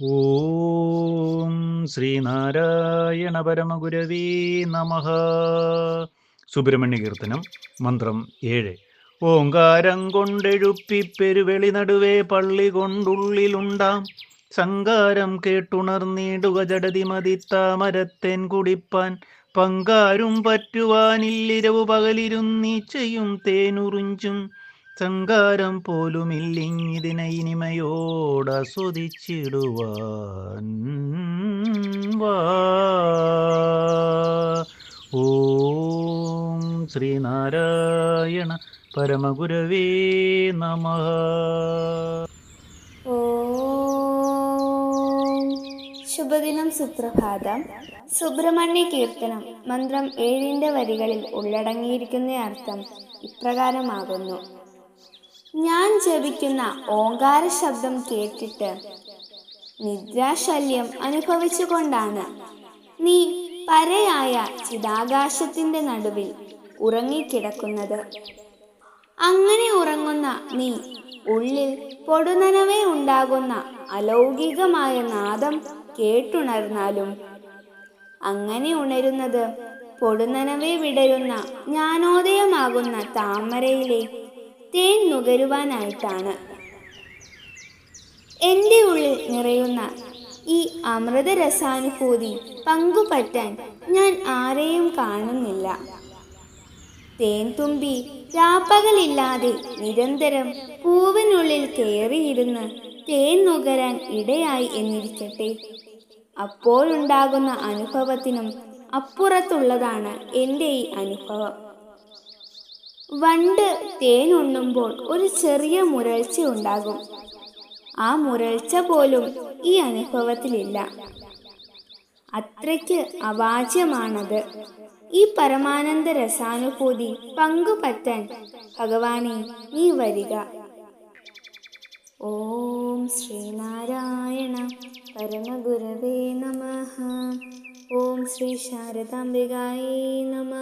ഓം ശ്രീനാരായണ പരമഗുരവീ നമ. സുബ്രഹ്മണ്യ കീർത്തനം മന്ത്രം ഏഴ്. ഓങ്കാരം കൊണ്ടെഴുപ്പി പെരുവെളി നടുവേ പള്ളി കൊണ്ടുള്ളിലുണ്ടാം. സങ്കാരം കേട്ടുണർന്നിടുക ജഡതി മതിത്താമരത്തെൻ കുടിപ്പാൻ. പങ്കാരും പറ്റുവാനില്ലിരവു പകലിരുന്നീച്ചയും തേനുറിഞ്ചും. സങ്കാരം പോലുമില്ലിങ്ങിതിനെ ഇനിമയോടാസ്വദിച്ചിടുവാൻ വാ. ശ്രീനാരായണ പരമഗുരവേ നമ. ശുഭദിനം സുപ്രഭാതം. സുബ്രഹ്മണ്യ കീർത്തനം മന്ത്രം ഏഴിന്റെ വരികളിൽ ഉള്ളടങ്ങിയിരിക്കുന്ന അർത്ഥം ഇപ്രകാരമാകുന്നു. ഞാൻ ജപിക്കുന്ന ഓങ്കാര ശബ്ദം കേട്ടിട്ട് നിദ്രാശല്യം അനുഭവിച്ചുകൊണ്ടാണ്. നീ പരയായ ചിതാകാശത്തിന്റെ നടുവിൽ ഉറങ്ങിക്കിടക്കുന്നത്. അങ്ങനെ ഉറങ്ങുന്ന നീ ഉള്ളിൽ പൊടുനനവേ ഉണ്ടാകുന്ന അലൗകികമായ നാദം കേട്ടുണർന്നാലും അങ്ങനെ ഉണരുന്നത് പൊടുനനവേ വിടരുന്ന ജ്ഞാനോദയമാകുന്ന താമരയിലെ തേൻ നുകരുവാനായിട്ടാണ്. എന്റെ ഉള്ളിൽ നിറയുന്ന ഈ അമൃതരസാനുഭൂതി പങ്കുപറ്റാൻ ഞാൻ ആരെയും കാണുന്നില്ല. തേൻ തുമ്പി രാപ്പകലില്ലാതെ നിരന്തരം പൂവിനുള്ളിൽ കയറിയിരുന്ന് തേൻ നുകരാൻ ഇടയായി എന്നിരിക്കട്ടെ. അപ്പോഴുണ്ടാകുന്ന അനുഭവത്തിനും അപ്പുറത്തുള്ളതാണ് എന്റെ ഈ അനുഭവം. വണ്ട് തേൻ ഉണ്ണുമ്പോൾ ഒരു ചെറിയ മുരൾച്ച ഉണ്ടാകും. ആ മുരൾച്ച പോലും ഈ അനുഭവത്തിലില്ല. അത്രയ്ക്ക് അവാച്യമാണത്. ഈ പരമാനന്ദ രസാനുഭൂതി പങ്കുപറ്റാൻ ഭഗവാനെ നീ വരിക. ഓം ശ്രീനാരായണ പരമഗുരവേ നമ. ഓം ശ്രീ ശാരദാംബികായേ നമ.